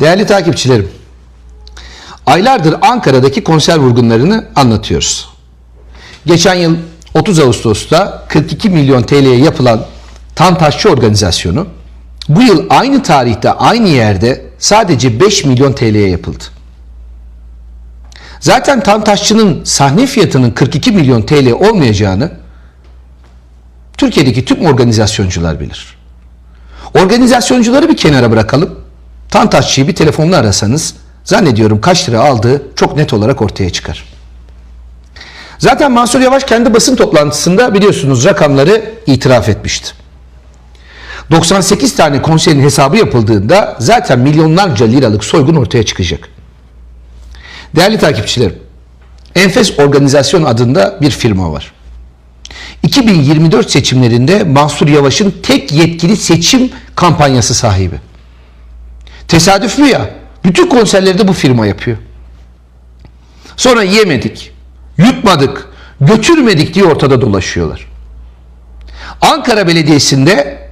Değerli takipçilerim, aylardır Ankara'daki konser vurgunlarını anlatıyoruz. Geçen yıl 30 Ağustos'ta 42 milyon TL'ye yapılan Tantaşçı organizasyonu bu yıl aynı tarihte aynı yerde sadece 5 milyon TL'ye yapıldı. Zaten Tantaşçı'nın sahne fiyatının 42 milyon TL olmayacağını Türkiye'deki tüm organizasyoncular bilir. Organizasyoncuları bir kenara bırakalım. Tantaşçı'yı bir telefonla arasanız zannediyorum kaç lira aldığı çok net olarak ortaya çıkar. Zaten Mansur Yavaş kendi basın toplantısında biliyorsunuz rakamları itiraf etmişti. 98 tane konserin hesabı yapıldığında zaten milyonlarca liralık soygun ortaya çıkacak. Değerli takipçilerim, Enfes Organizasyon adında bir firma var. 2024 seçimlerinde Mansur Yavaş'ın tek yetkili seçim kampanyası sahibi. Tesadüf mü ya? Bütün konserleri de bu firma yapıyor. Sonra yemedik, yutmadık, götürmedik diye ortada dolaşıyorlar. Ankara Belediyesi'nde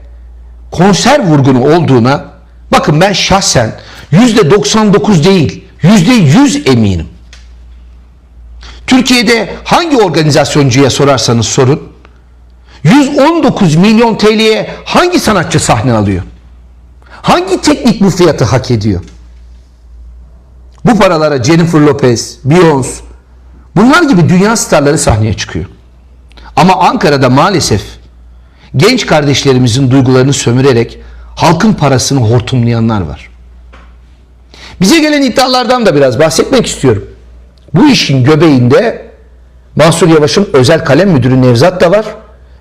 konser vurgunu olduğuna bakın ben şahsen yüzde 99 değil yüzde 100 eminim. Türkiye'de hangi organizasyoncuya sorarsanız sorun 119 milyon TL'ye hangi sanatçı sahne alıyor? Hangi teknik bu fiyatı hak ediyor? Bu paralara Jennifer Lopez, Beyoncé bunlar gibi dünya starları sahneye çıkıyor. Ama Ankara'da maalesef genç kardeşlerimizin duygularını sömürerek halkın parasını hortumlayanlar var. Bize gelen iddialardan da biraz bahsetmek istiyorum. Bu işin göbeğinde Mansur Yavaş'ın özel kalem müdürü Nevzat da var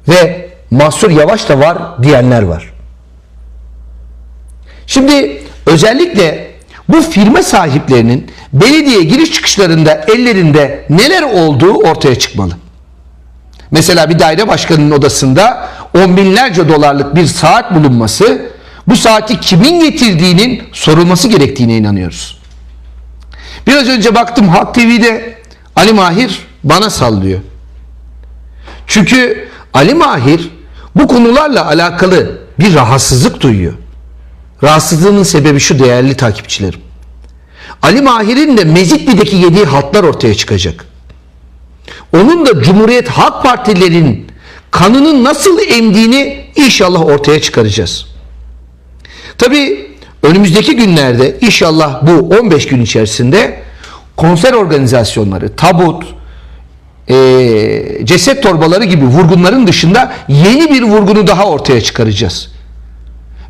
ve Mansur Yavaş da var diyenler var. Şimdi özellikle bu firma sahiplerinin belediye giriş çıkışlarında ellerinde neler olduğu ortaya çıkmalı. Mesela bir daire başkanının odasında on binlerce dolarlık bir saat bulunması bu saati kimin getirdiğinin sorulması gerektiğine inanıyoruz. Biraz önce baktım Halk TV'de Ali Mahir bana sallıyor. Çünkü Ali Mahir bu konularla alakalı bir rahatsızlık duyuyor. Rahatsızlığının sebebi şu değerli takipçilerim. Ali Mahir'in de Mezitli'deki yediği haltlar ortaya çıkacak. Onun da Cumhuriyet Halk Partilerin kanının nasıl emdiğini inşallah ortaya çıkaracağız. Tabi önümüzdeki günlerde inşallah bu 15 gün içerisinde konser organizasyonları, tabut, e, ceset torbaları gibi vurgunların dışında yeni bir vurgunu daha ortaya çıkaracağız.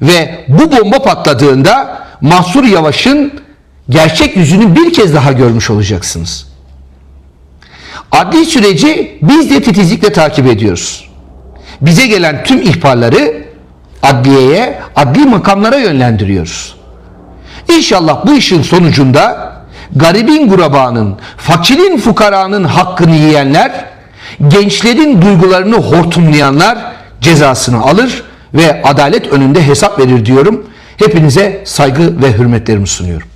Ve bu bomba patladığında Mahsur Yavaş'ın gerçek yüzünü bir kez daha görmüş olacaksınız. Adli süreci biz de titizlikle takip ediyoruz. Bize gelen tüm ihbarları adliyeye, adli makamlara yönlendiriyoruz. İnşallah bu işin sonucunda garibin gurabanın, fakirin fukaranın hakkını yiyenler, gençlerin duygularını hortumlayanlar cezasını alır ve adalet önünde hesap verir diyorum. Hepinize saygı ve hürmetlerimi sunuyorum.